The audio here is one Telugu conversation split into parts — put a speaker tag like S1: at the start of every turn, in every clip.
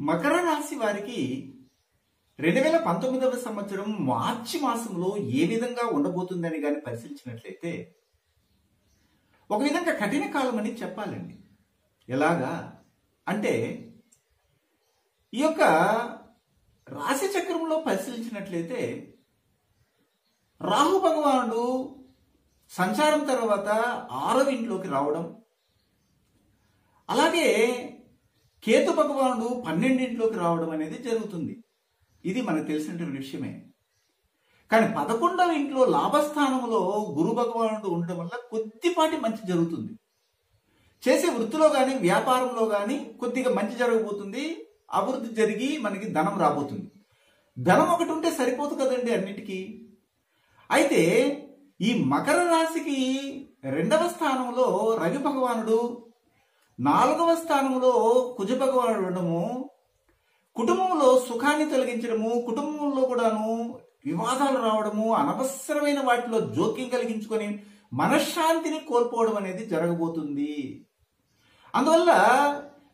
S1: మకర రాశి వారికి రెండు వేల పంతొమ్మిదవ సంవత్సరం మార్చి మాసంలో ఏ విధంగా ఉండబోతుందని కానీ పరిశీలించినట్లయితే ఒక విధంగా కఠిన కాలం అని చెప్పాలండి. ఎలాగా? అంటే ఈ యొక్క రాశి చక్రంలో పరిశీలించినట్లయితే రాహు భగవానుడు సంచారం తర్వాత ఆరవ ఇంట్లోకి రావడం అలాగే కేతు భగవానుడు పన్నెండింట్లోకి రావడం అనేది జరుగుతుంది. ఇది మనకు తెలిసినటువంటి విషయమే. కానీ పదకొండవ ఇంట్లో లాభస్థానంలో గురు భగవానుడు ఉండడం వల్ల కొద్దిపాటి మంచి జరుగుతుంది. చేసే వృత్తిలో కానీ వ్యాపారంలో కానీ కొద్దిగా మంచి జరగబోతుంది. అభివృద్ధి జరిగి మనకి ధనం రాబోతుంది. ధనం ఒకటి ఉంటే సరిపోదు కదండి అన్నిటికీ. అయితే ఈ మకర రాశికి రెండవ స్థానంలో రవి భగవానుడు నాలుగవ స్థానంలో కుజ భగవానుడు ఉండడము కుటుంబంలో సుఖాన్ని తొలగించడము కుటుంబంలో కూడాను వివాదాలు రావడము అనవసరమైన వాటిలో జోక్యం కలిగించుకొని మనశ్శాంతిని కోల్పోవడం అనేది జరగబోతుంది. అందువల్ల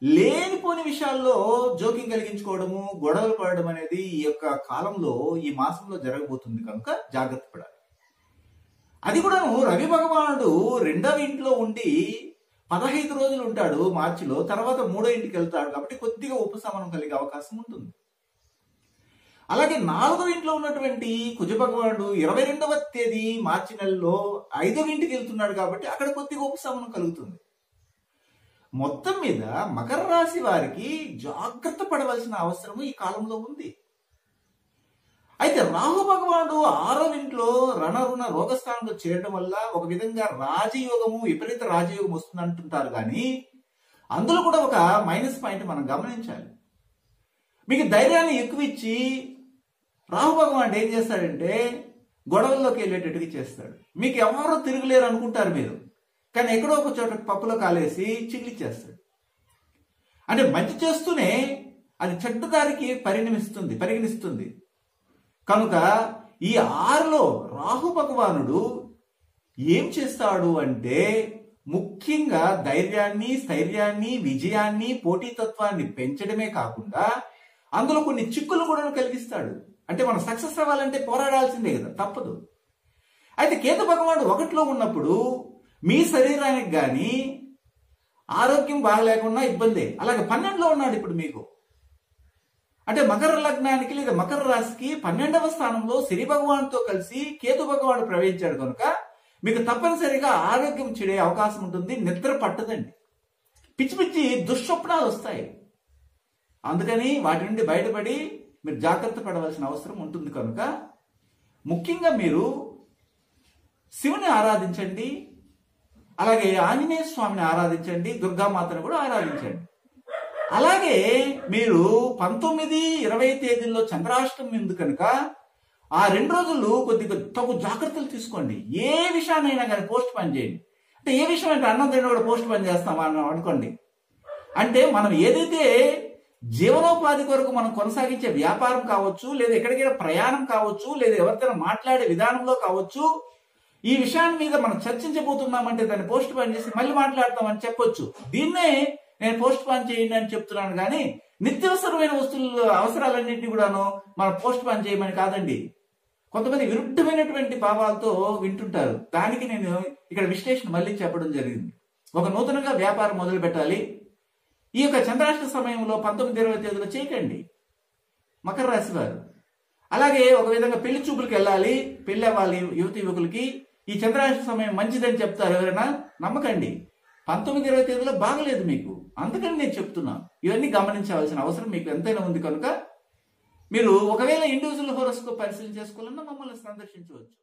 S1: లేనిపోని విషయాల్లో జోక్యం కలిగించుకోవడము గొడవలు పడడం అనేది ఈ యొక్క కాలంలో ఈ మాసంలో జరగబోతుంది కనుక జాగ్రత్త పడాలి. అది కూడాను రవి భగవానుడు రెండవ ఇంట్లో ఉండి పదహైదు రోజులు ఉంటాడు మార్చిలో తర్వాత మూడో ఇంటికి వెళ్తాడు కాబట్టి కొద్దిగా ఉపశమనం కలిగే అవకాశం ఉంటుంది. అలాగే నాలుగో ఇంట్లో ఉన్నటువంటి కుజ భగవానుడు ఇరవై రెండవ తేదీ మార్చి నెలలో ఐదవ ఇంటికి వెళ్తున్నాడు కాబట్టి అక్కడ కొద్దిగా ఉపశమనం కలుగుతుంది. మొత్తం మీద మకర రాశి వారికి జాగ్రత్త పడవలసిన అవసరం ఈ కాలంలో ఉంది. అయితే రాహు భగవానుడు ఆరో ఇంట్లో రణరుణ రోగస్థానంలో చేరడం వల్ల ఒక విధంగా రాజయోగము విపరీత రాజయోగం వస్తుంది అంటుంటారు కానీ అందులో కూడా ఒక మైనస్ పాయింట్ మనం గమనించాలి. మీకు ధైర్యాన్ని ఎక్కువ ఇచ్చి రాహు భగవానుడు ఏం చేస్తాడంటే గొడవల్లోకి వెళ్ళేటట్టుగా చేస్తాడు. మీకు ఎవరో తిరగలేరు అనుకుంటారు మీరు కానీ ఎక్కడో ఒక చోట పప్పులో కాలేసి చిగిలిచ్చేస్తాడు అంటే మంచి చేస్తూనే అది చెడ్డదారికి పరిణమిస్తుంది పరిగణిస్తుంది. కనుక ఈ ఆరులో రాహు భగవానుడు ఏం చేస్తాడు అంటే ముఖ్యంగా ధైర్యాన్ని స్థైర్యాన్ని విజయాన్ని పోటీతత్వాన్ని పెంచడమే కాకుండా అందులో కొన్ని చిక్కులు కూడా కలిగిస్తాడు. అంటే మనం సక్సెస్ అవ్వాలంటే పోరాడాల్సిందే కదా తప్పదు. అయితే కేతు భగవానుడు ఒకటిలో ఉన్నప్పుడు మీ శరీరానికి కానీ ఆరోగ్యం బాగలేకుండా ఇబ్బందే. అలాగే పన్నెండులో ఉన్నాడు ఇప్పుడు మీకు. అంటే మకర లగ్నానికి లేదా మకర రాశికి పన్నెండవ స్థానంలో శని భగవాన్తో కలిసి కేతు భగవానుడు ప్రవేశించాడు కనుక మీకు తప్పనిసరిగా ఆరోగ్యం చెడే అవకాశం ఉంటుంది నిద్ర పట్టదండి. పిచ్చి పిచ్చి దుస్వప్నాలు వస్తాయి. అందుకని వాటి నుండి బయటపడి మీరు జాగ్రత్త పడవలసిన అవసరం ఉంటుంది కనుక ముఖ్యంగా మీరు శివుని ఆరాధించండి అలాగే ఆంజనేయ స్వామిని ఆరాధించండి దుర్గామాతను కూడా ఆరాధించండి. అలాగే మీరు పంతొమ్మిది ఇరవై తేదీల్లో చంద్రాష్టమి ఉంది కనుక ఆ రెండు రోజులు కొద్దిగా తగు జాగ్రత్తలు తీసుకోండి. ఏ విషయాన్నైనా కానీ పోస్ట్ పని చేయండి. అంటే ఏ విషయం అంటే అన్నం తిన్న కూడా పోస్ట్ పని చేస్తామా అనుకోండి. అంటే మనం ఏదైతే జీవనోపాధి కొరకు మనం కొనసాగించే వ్యాపారం కావచ్చు లేదా ఎక్కడికైనా ప్రయాణం కావచ్చు లేదా ఎవరితో మాట్లాడే విధానంలో కావచ్చు ఈ విషయాన్ని మీద మనం చర్చించబోతున్నామంటే దాన్ని పోస్ట్ పని చేసి మళ్ళీ మాట్లాడతామని చెప్పొచ్చు. దీన్నే నేను పోస్ట్ పాన్ చేయండి అని చెప్తున్నాను కానీ నిత్యవసరమైన వస్తువులు అవసరాలన్నింటినీ కూడాను మనం పోస్ట్ పాన్ చేయమని కాదండి. కొంతమంది విరుద్ధమైనటువంటి భావాలతో వింటుంటారు. దానికి నేను ఇక్కడ విశ్లేషణ మళ్ళీ చెప్పడం జరిగింది. ఒక నూతనంగా వ్యాపారం మొదలు పెట్టాలి. ఈ యొక్క చంద్రాష్ట సమయంలో పంతొమ్మిది ఇరవై తేదీలో చేయకండి. మకర రాశి వారు. అలాగే ఒక విధంగా పెళ్ళి చూపులకు వెళ్ళాలి. పెళ్ళి అవ్వాలి యువతి యువకులకి. ఈ చంద్రాష్ట సమయం మంచిదని చెప్తారు ఎవరైనా? నమ్మకండి. పంతొమ్మిది ఇరవై తేదీలో బాగలేదు మీకు. అందుకని నేను చెప్తున్నాను ఇవన్నీ గమనించవలసిన అవసరం మీకు ఎంతైనా ఉంది కనుక మీరు ఒకవేళ ఇండివిజువల్ హోరస్కోప్ పరిశీలన చేసుకోవాలన్నా మమ్మల్ని సందర్శించవచ్చు.